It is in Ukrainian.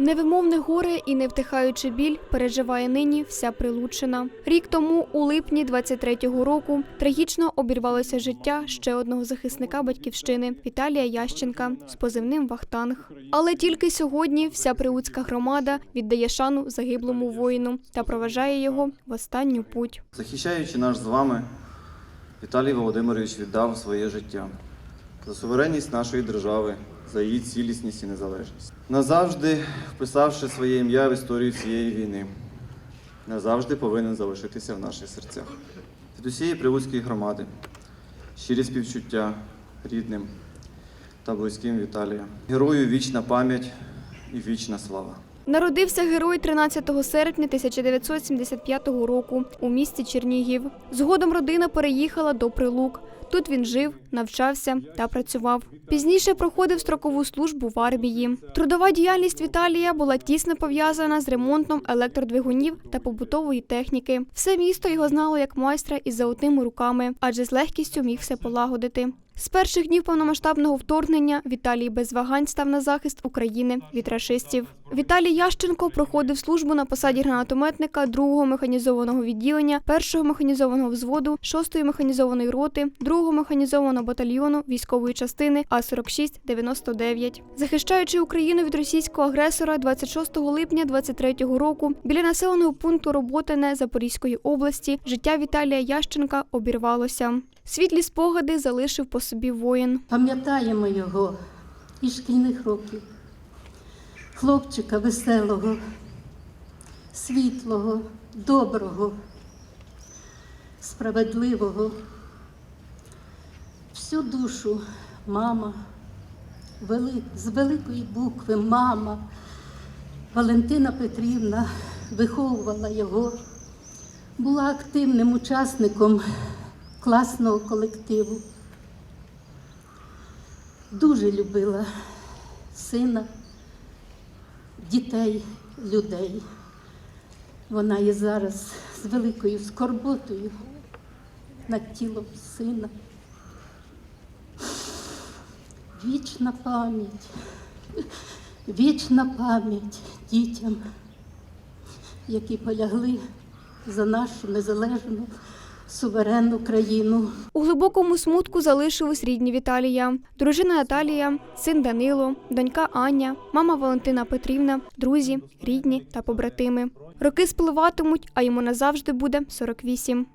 Невимовне горе і невтихаючи біль переживає нині вся прилучена. Рік тому, у липні 23-го року, трагічно обірвалося життя ще одного захисника батьківщини Віталія Ященка з позивним Вахтанг. Але тільки сьогодні вся приутська громада віддає шану загиблому воїну та проважає його в останню путь. Захищаючи наш з вами, Віталій Володимирович віддав своє життя за суверенність нашої держави, за її цілісність і незалежність. Назавжди вписавши своє ім'я в історію цієї війни, назавжди повинен залишитися в наших серцях. Від усієї Прилуцької громади, щирі співчуття рідним та близьким Віталія. Герою вічна пам'ять і вічна слава. Народився герой 13 серпня 1975 року у місті Чернігів. Згодом родина переїхала до Прилук. Тут він жив, навчався та працював. Пізніше проходив строкову службу в армії. Трудова діяльність Віталія була тісно пов'язана з ремонтом електродвигунів та побутової техніки. Все місто його знало як майстра із золотими руками, адже з легкістю міг все полагодити. З перших днів повномасштабного вторгнення Віталій без вагань став на захист України від рашистів. Віталій Ященко проходив службу на посаді гранатометника 2-го механізованого відділення, 1-го механізованого взводу, 6-ї механізованої роти, 2-го механізованого батальйону військової частини А-46-99. Захищаючи Україну від російського агресора 26 липня 23-го року біля населеного пункту Роботине Запорізької області життя Віталія Ященка обірвалося. Світлі спогади залишив по собі воїн. Пам'ятаємо його із шкільних років. Хлопчика веселого, світлого, доброго, справедливого. Всю душу мама, вели, з великої букви мама. Валентина Петрівна виховувала його, була активним учасником класного колективу. Дуже любила сина, дітей, людей. Вона є зараз з великою скорботою над тілом сина. Вічна пам'ять, вічна пам'ять дітям, які полягли за нашу незалежну суверенну країну. У глибокому смутку залишились рідні Віталія, дружина Наталія, син Данило, донька Аня, мама Валентина Петрівна, друзі, рідні та побратими. Роки спливатимуть, а йому назавжди буде 48.